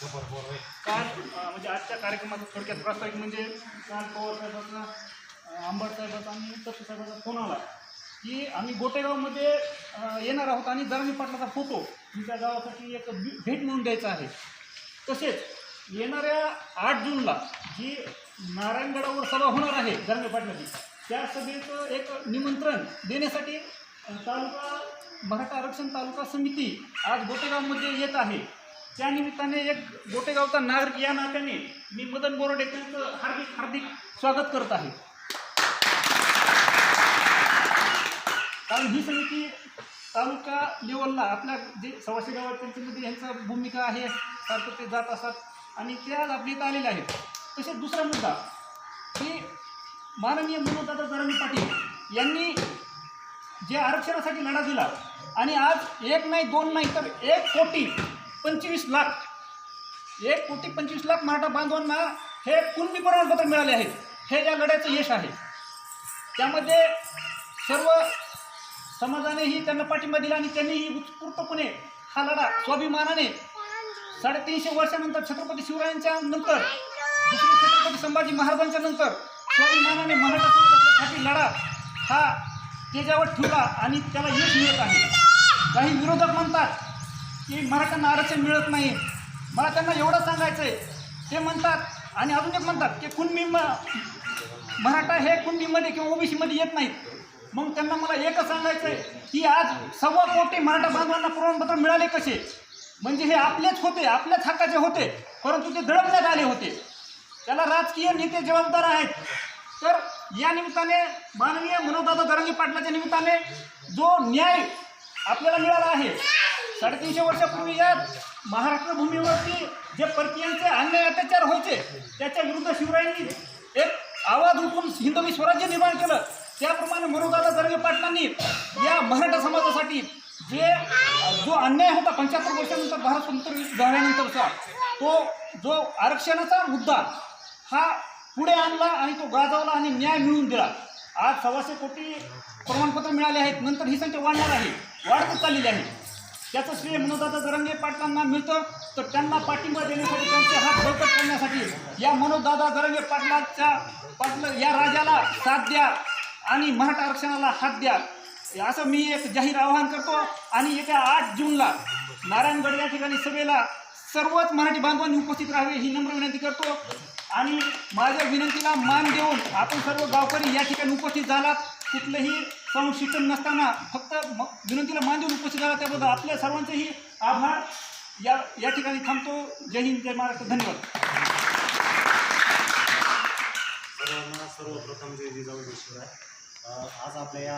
काल म्हणजे आजच्या कार्यक्रमाचा थोडक्यात प्रस्ताविक म्हणजे काल पवार साहेबांना आंबट साहेबाचा आणि तत्व साहेबाचा फोन आला की आम्ही गोटेगावमध्ये येणार आहोत आणि दरमी पाटलाचा फोटो तुमच्या गावासाठी एक भेट म्हणून द्यायचा आहे. तसेच येणाऱ्या आठ जूनला जी नारायणगडावर सभा होणार आहे जरमी पाटलाची त्या सभेचं एक निमंत्रण देण्यासाठी तालुका मराठा आरक्षण तालुका समिती आज गोटेगावमध्ये येत आहे. त्या निमित्ताने एक गोटेगावचा नागरिक या नात्याने मी मदन बोराडे त्यांचं हार्दिक हार्दिक स्वागत करत आहे. कारण ही समिती तालुका लेवलला आपल्या जे सवाशे गावात त्यांच्यामध्ये यांचा भूमिका आहे सारखं ते जात असतात. आणि ते आज आपल्या इथं आलेले आहेत. तसेच दुसरा मुद्दा की माननीय मनोदादा जरांगे पाटील यांनी जे आरक्षणासाठी लढा दिला आणि आज एक नाही दोन नाही तर एक कोटी पंचवीस लाख. एक कोटी पंचवीस लाख मराठा बांधवांना हे कुणबी प्रमाणपत्र मिळाले आहे. हे या लढ्याचं यश आहे. त्यामध्ये सर्व समाजानेही त्यांना पाठिंबा दिला आणि त्यांनीही उत्स्फूर्तपणे हा लढा स्वाभिमानाने साडेतीनशे वर्षानंतर छत्रपती शिवरायांच्या नंतर दुसरे छत्रपती संभाजी महाराजांच्या नंतर स्वाभिमानाने मराठा समाजासाठी लढा हा त्याच्यावर ठेवला आणि त्याला यश मिळत आहे. काही विरोधक म्हणतात की मराठ्यांना आरक्षण मिळत नाही मला त्यांना एवढं सांगायचं आहे ते म्हणतात आणि अजून एक म्हणतात की कुणबी म मराठा हे कुणबीमध्ये किंवा ओबीसीमध्ये येत नाहीत. मग त्यांना मला एकच सांगायचं आहे की आज सव्वा कोटी मराठा बांधवांना प्रमाणपत्र मिळाले कसे? म्हणजे हे आपलेच होते आपल्याच हक्काचे होते परंतु ते दडपण्यात आले होते. त्याला राजकीय नेते जबाबदार आहेत. तर या निमित्ताने माननीय मनोदादा दरंगी पाटलाच्या निमित्ताने जो न्याय आपल्याला मिळाला आहे साडेतीनशे वर्षापूर्वी या महाराष्ट्र भूमीवरती जे परकीयांचे अन्याय अत्याचार व्हायचे त्याच्या विरुद्ध शिवरायांनी एक आवाज उठून हिंदवी स्वराज्य निर्माण केलं. त्याप्रमाणे मनोजदादा दरंगे पाटलांनी या मराठा समाजासाठी जे जो अन्याय होता पंच्याहत्तर वर्षानंतर भारत स्वतंत्र झाल्यानंतरचा तो जो आरक्षणाचा मुद्दा हा पुढे आणला आणि तो गाजवला आणि न्याय मिळवून दिला. आज सव्वाशे कोटी प्रमाणपत्र मिळाले आहेत. नंतर ही संख्या वाढणार आहे. वाढतच चाललेली आहे. त्याचं श्रेय मनोदादा जरंगे पाटलांना मिळतं. तर त्यांना पाठिंबा देण्यासाठी त्यांचे हात बळकट करण्यासाठी या मनोदादा जरंगे पाटलाच्या पाटल या राजाला साथ द्या आणि मराठा आरक्षणाला हात द्या. असं मी एक जाहीर आवाहन करतो. आणि येत्या आठ जूनला नारायणगड या ठिकाणी सभेला सर्वच मराठी बांधवांनी उपस्थित राहावे ही नम्र विनंती करतो. आणि माझ्या विनंतीला मान देऊन आपण सर्व गावकरी या ठिकाणी उपस्थित झालात. कुठलंही संशिक्षण नसताना फक्त विनंतीला मान देऊन उपस्थित झाला त्याबद्दल आपल्या सर्वांचेही आभार. या या ठिकाणी थांबतो. जय हिंद जय महाराष्ट्र. धन्यवाद. सर्वांना सर्वप्रथम जय जिजाऊ आज आपल्या या